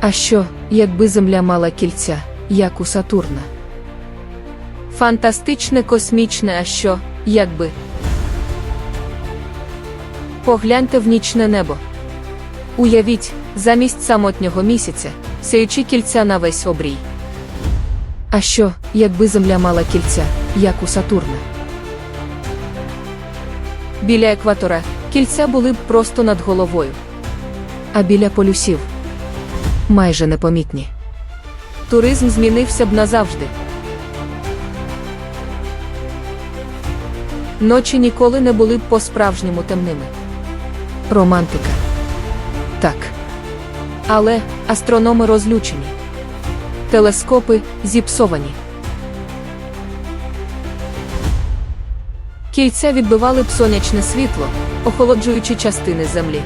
А що, якби Земля мала кільця, як у Сатурна? Фантастичне космічне, а що, якби? Погляньте в нічне небо. Уявіть, замість самотнього місяця, сяючі кільця на весь обрій. А що, якби Земля мала кільця, як у Сатурна? Біля екватора кільця були б просто над головою. А біля полюсів майже непомітні. Туризм змінився б назавжди. Ночі ніколи не були б по-справжньому темними. Романтика. Так. Але астрономи розлючені. Телескопи зіпсовані. Кільця відбивали б сонячне світло, охолоджуючи частини землі.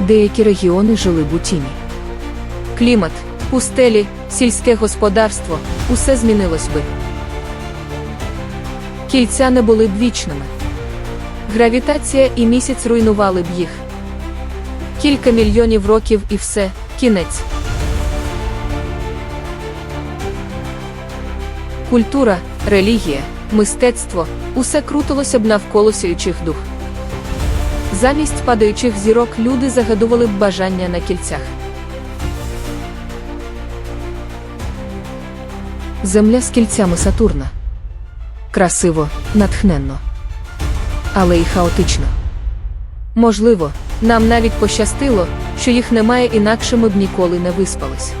Деякі регіони жили б у тіні. Клімат, пустелі, сільське господарство усе змінилось би. Кільця не були б вічними. Гравітація і місяць руйнували б їх. Кілька мільйонів років і все, кінець. Культура, релігія, мистецтво усе крутилося б навколо сяючих дух. Замість падаючих зірок люди загадували б бажання на кільцях. Земля з кільцями Сатурна. Красиво, натхненно. Але й хаотично. Можливо, нам навіть пощастило, що їх немає, інакше ми б ніколи не виспались.